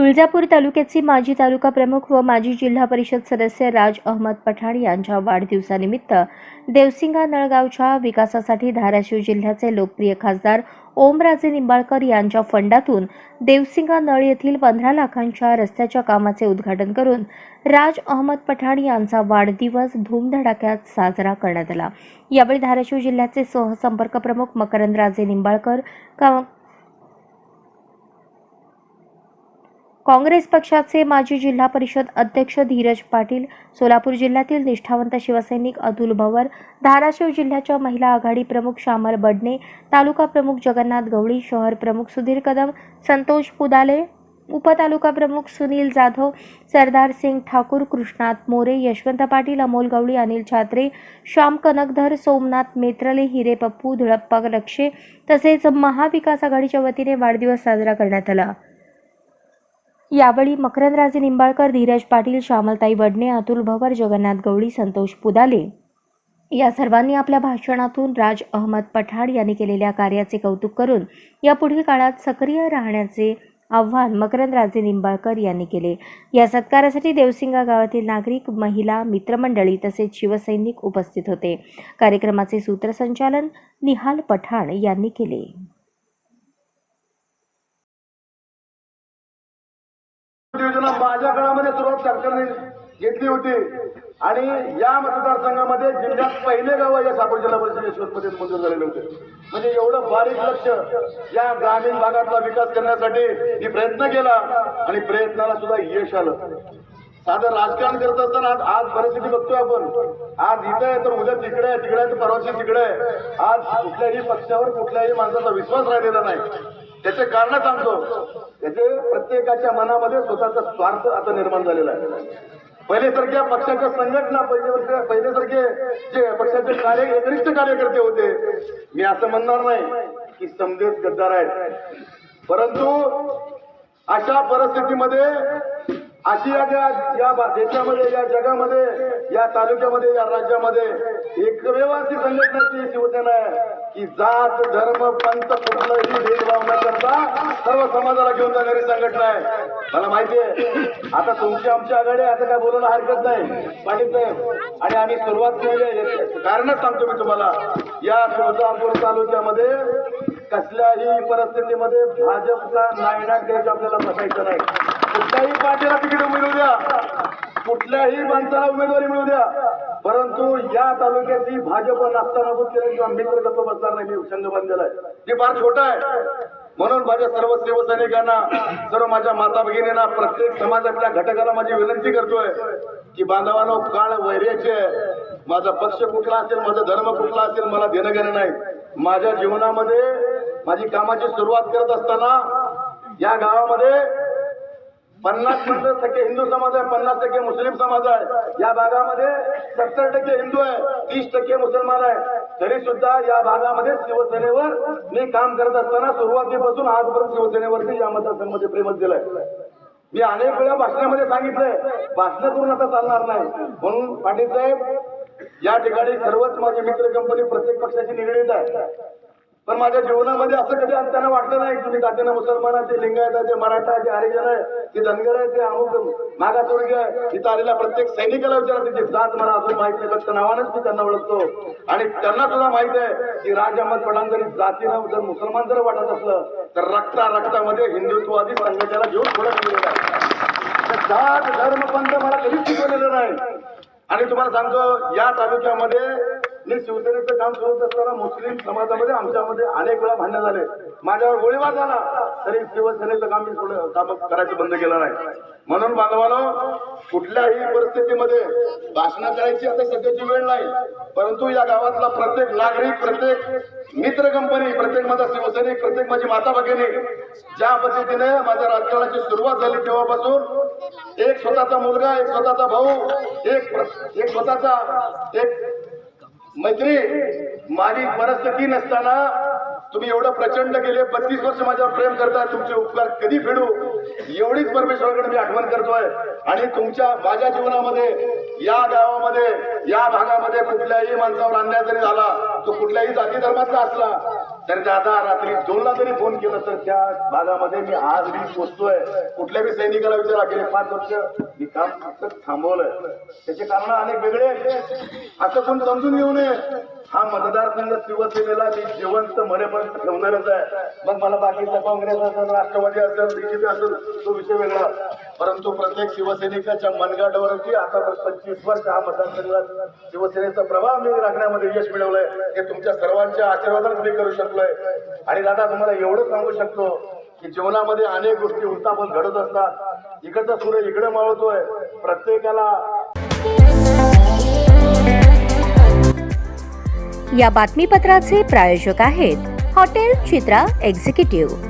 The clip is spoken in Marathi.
तुळजापूर तालुक्याचे माजी तालुका प्रमुख व माजी जिल्हा परिषद सदस्य राज अहमद पठाण यांच्या वाढदिवसानिमित्त देवसिंगा नळगावच्या विकासासाठी धाराशिव जिल्ह्याचे लोकप्रिय खासदार ओमराजे निंबाळकर यांच्या फंडातून देवसिंगा नळ येथील पंधरा लाखांच्या रस्त्याच्या कामाचे उद्घाटन करून राज अहमद पठाण यांचा वाढदिवस धूमधडाक्यात साजरा करण्यात आला. यावेळी धाराशिव जिल्ह्याचे सहसंपर्क प्रमुख मकरंदराजे निंबाळकर काँग्रेस पक्षाचे माजी जिल्हा परिषद अध्यक्ष धीरज पाटील सोलापूर जिल्ह्यातील निष्ठावंत शिवसैनिक अतुल भवर धाराशिव जिल्ह्याच्या महिला आघाडी प्रमुख श्यामल बडणे तालुका प्रमुख जगन्नाथ गवळी शहर प्रमुख सुधीर कदम संतोष पुदाले उपतालुका प्रमुख सुनील जाधव सरदार सिंग ठाकूर कृष्णात मोरे यशवंत पाटील अमोल गवळी अनिल छात्रे श्याम कनकधर सोमनाथ मेत्रले हिरे पप्पू धुळप्पा लक्षे तसेच महाविकास आघाडीच्या वतीने वाढदिवस साजरा करण्यात आला. यावेळी मकरंदराजे निंबाळकर धीरज पाटील श्यामलताई वडणे अतुल भवर जगन्नाथ गवळी संतोष पुदाले या सर्वांनी आपल्या भाषणातून राज अहमद पठाण यांनी केलेल्या कार्याचे कौतुक करून यापुढील काळात सक्रिय राहण्याचे आव्हान मकरंदराजे निंबाळकर यांनी केले. या सत्कारासाठी देवसिंगा गावातील नागरिक महिला मित्रमंडळी तसेच शिवसैनिक उपस्थित होते. कार्यक्रमाचे सूत्रसंचालन निहाल पठाण यांनी केले. योजना माझ्या काळामध्ये सुरुवात सरकारने घेतली होती. आणि या मतदारसंघामध्ये जिल्ह्यात पहिले गाव या साकोर जिल्हा परिषद यशवंतमध्ये मंजूर झालेले होते. म्हणजे एवढं बारीक लक्ष या ग्रामीण भागातला विकास करण्यासाठी मी प्रयत्न केला आणि प्रयत्नाला सुद्धा यश आलं. साधं राजकारण करत असताना आज आज परिस्थिती बघतोय आपण. आज इथं आहे तर उद्या तिकडे आहे तिकडे आहे तर परवाची तिकडे आहे. आज कुठल्याही पक्षावर कुठल्याही माणसाचा विश्वास राहिलेला नाही. त्याचे कारण सांगतो. त्याचे प्रत्येकाच्या मनामध्ये स्वतःचा स्वार्थ आता निर्माण झालेला आहे. पहिल्यासारख्या पक्षाच्या संघटना पहिले पहिल्यासारखे जे पक्षाचे कार्य एकनिष्ठ कार्यकर्ते होते. मी असं म्हणणार नाही की समजेच गद्दार आहेत. परंतु अशा परिस्थितीमध्ये अशी या ज्या- देशामध्ये या जगामध्ये या तालुक्यामध्ये या राज्यामध्ये एकमेव अशी संघटनाची शिवसेना आहे. की जात धर्म पंथ कुठलाही भेदभाव न करता सर्व समाजाला घेऊन जाणारी संघटना आहे. मला माहिती आहे आता तुमची आमची आघाडी असं आता काय बोलायला हरकत नाही. पाटील साहेब आणि आम्ही सुरुवात केली आहे. कारणच सांगतो मी तुम्हाला. या तुळजापूर तालुक्यामध्ये कसल्याही परिस्थितीमध्ये भाजपचा नायनाट द्यायचं आपल्याला बसायचं नाही. कुठल्याही पार्टीला तिकीट मिळू द्या. कुठल्याही माणसाला उमेदवारी मिळू द्या. परंतु या तालुक्याची भाजप नसताना केलं किंवा मित्र कसं बसणार नाही मी संघ बांधलेला आहे. ते फार छोटा आहे. म्हणून माझ्या सर्व शिवसैनिकांना सर्व माझ्या माता भगिनींना प्रत्येक समाजातल्या घटकाला माझी विनंती करतोय की बांधवानो काळ वैर्याचे आहे. माझा पक्ष कुठला असेल माझा धर्म कुठला असेल मला देणं घेणं नाही. माझ्या जीवनामध्ये माझी कामाची सुरुवात करत असताना या गावामध्ये पन्नास पन्नास टक्के हिंदू समाज आहे पन्नास टक्के मुस्लिम समाज आहे. या भागामध्ये सत्तर टक्के हिंदू आहे तीस टक्के मुसलमान आहे. तरी सुद्धा या भागामध्ये शिवसेनेवर मी काम करत असताना सुरुवातीपासून आजपर्यंत शिवसेनेवरती या मतदारसंघामध्ये प्रेमच दिलंय. मी अनेक वेळा भाषणामध्ये सांगितलंय भाषण करून आता चालणार नाही. म्हणून पाटील साहेब या ठिकाणी सर्वच माझे मित्र कंपनी प्रत्येक पक्षाची निगडीत आहे. पण माझ्या जीवनामध्ये असं कधी त्यांना वाटलं नाही की मी जातीनं मुसलमान आहे ते लिंगायत आहे ते मराठा आहे ते हरिजन आहे ते धनगर आहे ते अमुक मागासवर्गीय आहे. इथं आलेल्या प्रत्येक सैनिकाला विचारा त्याची जात मला अजून माहीत नाही फक्त नावानेच मी त्यांना ओळखतो. आणि त्यांना सुद्धा माहीत आहे की राज अहमद पठाण जरी जातीनं जर मुसलमान जर वाटत असलं तर रक्ता रक्तामध्ये हिंदुत्ववादी संघटनेला घेऊन पुढे गेलेलं आहे. जात धर्म पंथ मला कधीच शिकवलेलं नाही. आणि तुम्हाला सांगतो या तालुक्यामध्ये मी शिवसेनेचं काम सुरू असताना मुस्लिम समाजामध्ये आमच्यामध्ये अनेक वेळा भांडण झाले. माझ्यावर गोळीबार झाला. तरी शिवसेनेचं काम मी थोडं काम करायचं बंद केलं नाही. म्हणून बांधवानो कुठल्याही परिस्थितीमध्ये भाषणं करायची आता सध्याची वेळ नाही. परंतु या गावातला प्रत्येक नागरिक प्रत्येक मित्र कंपनी प्रत्येक माझा शिवसैनिक प्रत्येक माझी माता भगिनी ज्या पद्धतीने माझ्या राजकारणाची सुरुवात झाली तेव्हापासून एक स्वतःचा मुलगा एक स्वतःचा भाऊ एक एक स्वतःचा एक मैत्री माझी परिस्थिती नसताना तुम्ही एवढं प्रचंड गेले बत्तीस वर्ष माझ्यावर प्रेम करताय तुमचे उपकार कधी फेडू? एवढीच परमेश्वराकडे मी आठवण करतोय. आणि तुमच्या माझ्या जीवनामध्ये या गावामध्ये या भागामध्ये कुठल्याही माणसावर अन्याय जरी झाला तो कुठल्याही जाती धर्माचा असला तर दादा रात्री दोनला जरी फोन केला तर त्या भागामध्ये मी आज मी पोचतोय. कुठल्या बी सैनिकाला विचारा गेले पाच वर्ष मी काम फक्त थांबवलंय. त्याचे कारण अनेक वेगळे आहेत. असं कोण समजून घेऊ नये. हा मतदारसंघ शिवसेनेला मी जिवंत मरेपर्यंत ठेवणारच आहे. मग मला बाकीचा काँग्रेस असेल राष्ट्रवादी असेल बीजेपी असेल तो विषय वेगळा. परंतु प्रत्येक शिवसैनिकाच्या मनगाटावरती आता पंचवीस वर्ष हा मतदारसंघात शिवसेनेचा प्रभाव मी राखण्यामध्ये यश मिळवलंय. हे तुमच्या सर्वांच्या आशीर्वादाने मी करू शकलोय. आणि दादा तुम्हाला एवढं सांगू शकतो की जीवनामध्ये अनेक गोष्टी उत्तापन घडत असतात. इकडचा सूर्य इकडे मावळतोय. प्रत्येकाला या बातमीपत्राचे प्रायोजक आहेत हॉटेल चित्रा एक्झिक्युटिव्ह.